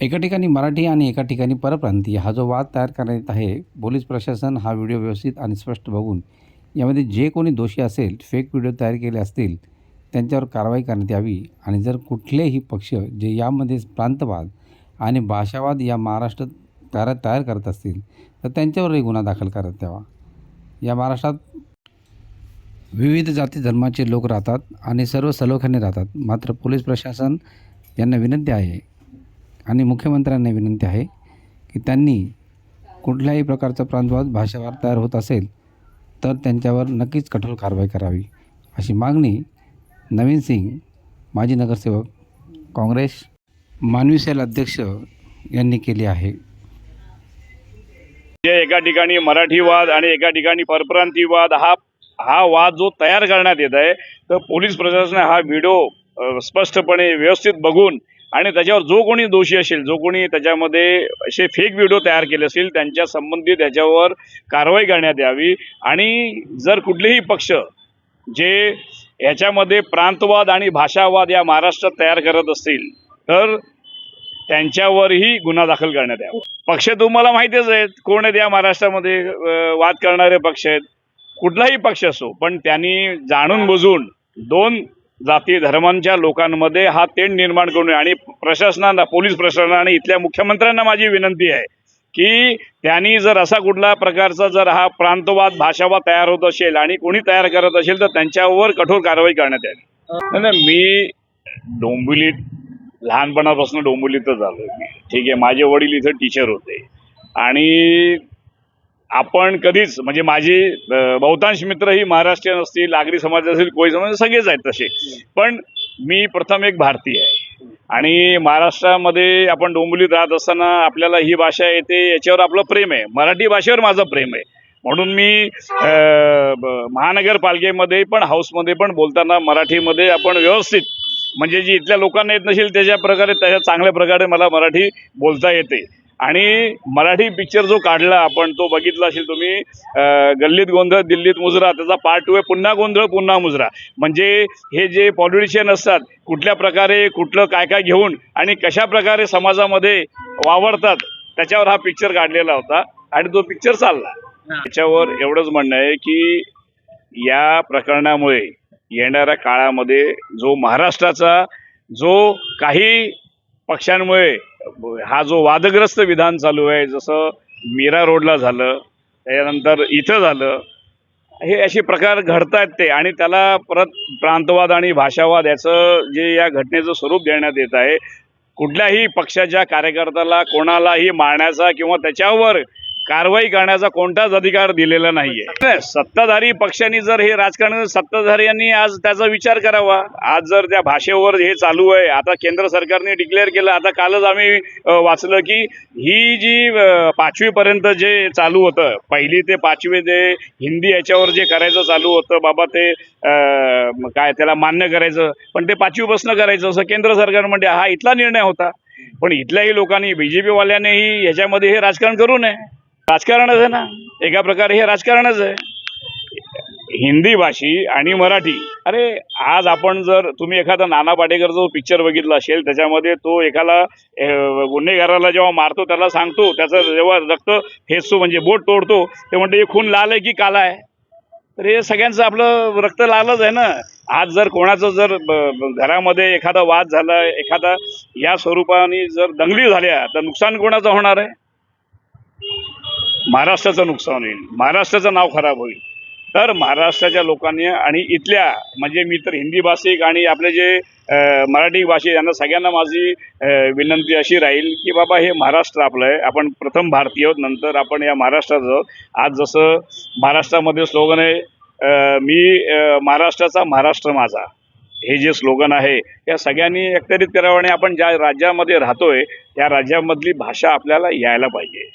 एका ठिकाणी मराठी आणि एका ठिकाणी परप्रांतीय हा जो वाद तयार करण्यात येत आहे पोलीस प्रशासन हा व्हिडिओ व्यवस्थित आणि स्पष्ट बघून यामध्ये जे कोणी दोषी असेल फेक व्हिडिओ तयार केले असतील त्यांच्यावर कारवाई करण्यात यावी आणि जर कुठलेही पक्ष जे यामध्ये प्रांतवाद आणि भाषावाद या महाराष्ट्रात तयार तयार करत असतील तर त्यांच्यावरही गुन्हा दाखल करण्यात यावा. या महाराष्ट्रात विविध जाती धर्माचे लोक राहतात आणि सर्व सलोख्याने राहतात. मात्र पोलीस प्रशासन यांना विनंती आहे आणि मुख्यमंत्र्यांना विनंती आहे की त्यांनी कुठल्याही प्रकारचा प्रांतवाद भाषावार तयार होत असेल तर त्यांच्यावर नक्कीच कठोर कारवाई करावी. अशी मागणी नवीन सिंग माजी नगरसेवक काँग्रेस मानवी सेल अध्यक्ष यांनी केली आहे. जे एका ठिकाणी मराठीवाद आणि एका ठिकाणी परप्रांतीवाद हा हा वाद जो तयार करण्यात येत आहे तर पोलीस प्रशासन हा व्हिडिओ स्पष्टपणे व्यवस्थित बघून आणि त्याच्यावर जो कोणी दोषी असेल जो कोणी त्याच्यामध्ये असे फेक व्हिडिओ तयार केले असतील त्यांच्या संबंधित त्याच्यावर कारवाई करण्यात यावी. आणि जर कुठलेही पक्ष जे याच्यामध्ये प्रांतवाद आणि भाषावाद या महाराष्ट्रात तयार करत असतील तर त्यांच्यावरही गुन्हा दाखल करण्यात यावा. पक्ष तुम्हाला माहितीच आहेत कोण आहेत या महाराष्ट्रामध्ये वाद करणारे पक्ष आहेत. कुठलाही पक्ष असो पण त्यांनी जाणून बुजून दोन जाती धर्मांच्या लोकांमध्ये हा तेढ निर्माण करून आणि प्रशासनाला पोलीस प्रशासनाला आणि इथल्या मुख्यमंत्र्यांना माझी विनंती आहे की त्यांनी जर असा कुठला प्रकारचा जर हा प्रांतवाद भाषावाद तयार होत असेल आणि कोणी तयार करत असेल तर त्यांच्यावर कठोर कारवाई करण्यात यावी. नाही, मी डोंबिवलीत लहानपणापासून डोंबिवलीतच आलो ठीक आहे माझे वडील इथं टीचर होते. आणि आपण कधीच म्हणजे माझी बहुतांश मित्र ही महाराष्ट्रीयन असतील आगरी समाज असतील कोळी समाज सगळेच आहेत तसे. पण मी प्रथम एक भारतीय आहे. आणि महाराष्ट्रामध्ये आपण डोंबिवलीत राहत असताना आपल्याला ही भाषा येते याच्यावर आपलं प्रेम आहे. मराठी भाषेवर माझं प्रेम आहे. म्हणून मी महानगरपालिकेमध्ये पण हाऊसमध्ये पण बोलताना मराठीमध्ये आपण व्यवस्थित म्हणजे जी इथल्या लोकांना येत नसेल त्याच्या प्रकारे त्याच्या चांगल्या प्रकारे मला मराठी बोलता येते. आणि मराठी पिक्चर जो काढला आपण तो बघितला असेल तुम्ही गल्लीत गोंधळ दिल्लीत मुजरा त्याचा पार्ट टू आहे पुन्हा गोंधळ पुन्हा मुजरा. म्हणजे हे जे पॉलिटिशियन असतात कुठल्या प्रकारे कुठलं काय काय घेऊन आणि कशा प्रकारे समाजामध्ये वावरतात त्याच्यावर हा पिक्चर काढलेला होता आणि तो पिक्चर चालला. त्याच्यावर एवढंच म्हणणं आहे की या प्रकरणामुळे येणाऱ्या काळामध्ये जो महाराष्ट्राचा जो काही पक्षांमुळे हा जो वादग्रस्त विधान चालू आहे जसं मीरा रोडला झालं त्याच्यानंतर इथं झालं हे असे प्रकार घडतायत ते. आणि त्याला परत प्रांतवाद आणि भाषावाद याचं जे या घटनेचं स्वरूप देण्यात येत आहे कुठल्याही पक्षाच्या कार्यकर्त्याला कोणालाही मारण्याचा किंवा त्याच्यावर कारवाई करण्याचा कोणताच अधिकार दिलेला नाहीये. सत्ताधारी पक्षांनी जर हे राजकारण सत्ताधाऱ्यांनी आज त्याचा विचार करावा. आज जर त्या भाषेवर हे चालू आहे आता केंद्र सरकारने डिक्लेअर केलं आता कालच आम्ही वाचलं की ही जी पाचवीपर्यंत जे चालू होतं पहिली ते पाचवी ते हिंदी याच्यावर जे करायचं चालू होतं बाबा ते काय त्याला मान्य करायचं पण ते पाचवीपासून करायचं असं केंद्र सरकार म्हणजे हा इथला निर्णय होता. पण इथल्याही लोकांनी बी जे ह्याच्यामध्ये हे राजकारण करू नये. राजकारणच आहे ना. एका प्रकारे हे राजकारणच आहे. हिंदी भाषी आणि मराठी. अरे आज आपण जर तुम्ही एखादा नाना पाटेकर जो पिक्चर बघितला असेल त्याच्यामध्ये तो एखादा गुन्हेगाराला जेव्हा मारतो त्याला सांगतो त्याचं जेव्हा रक्त फेसतो म्हणजे बोट तोडतो ते म्हणते हे खून लाल आहे की काला आहे? तर हे सगळ्यांचं आपलं रक्त लालच आहे ना. आज जर कोणाचं जर घरामध्ये एखादा वाद झाला एखादा या स्वरूपाने जर दंगली झाल्या तर नुकसान कोणाचं होणार आहे? महाराष्ट्राचं नुकसान होईल महाराष्ट्राचं नाव खराब होईल. तर महाराष्ट्राच्या लोकांनी आणि इथल्या म्हणजे मी तर हिंदी भाषिक आणि आपले जे मराठी भाषिक यांना सगळ्यांना माझी विनंती अशी राहील की बाबा हे महाराष्ट्र आपलं आहे. आपण प्रथम भारतीय आहोत नंतर आपण या महाराष्ट्रात आहोत. आज जसं महाराष्ट्रामध्ये स्लोगन आहे मी महाराष्ट्राचा महाराष्ट्र माझा. हे जे स्लोगन आहे या सगळ्यांनी एकत्रित करावं आणि आपण ज्या राज्यामध्ये राहतोय त्या राज्यामधली भाषा आपल्याला यायला पाहिजे.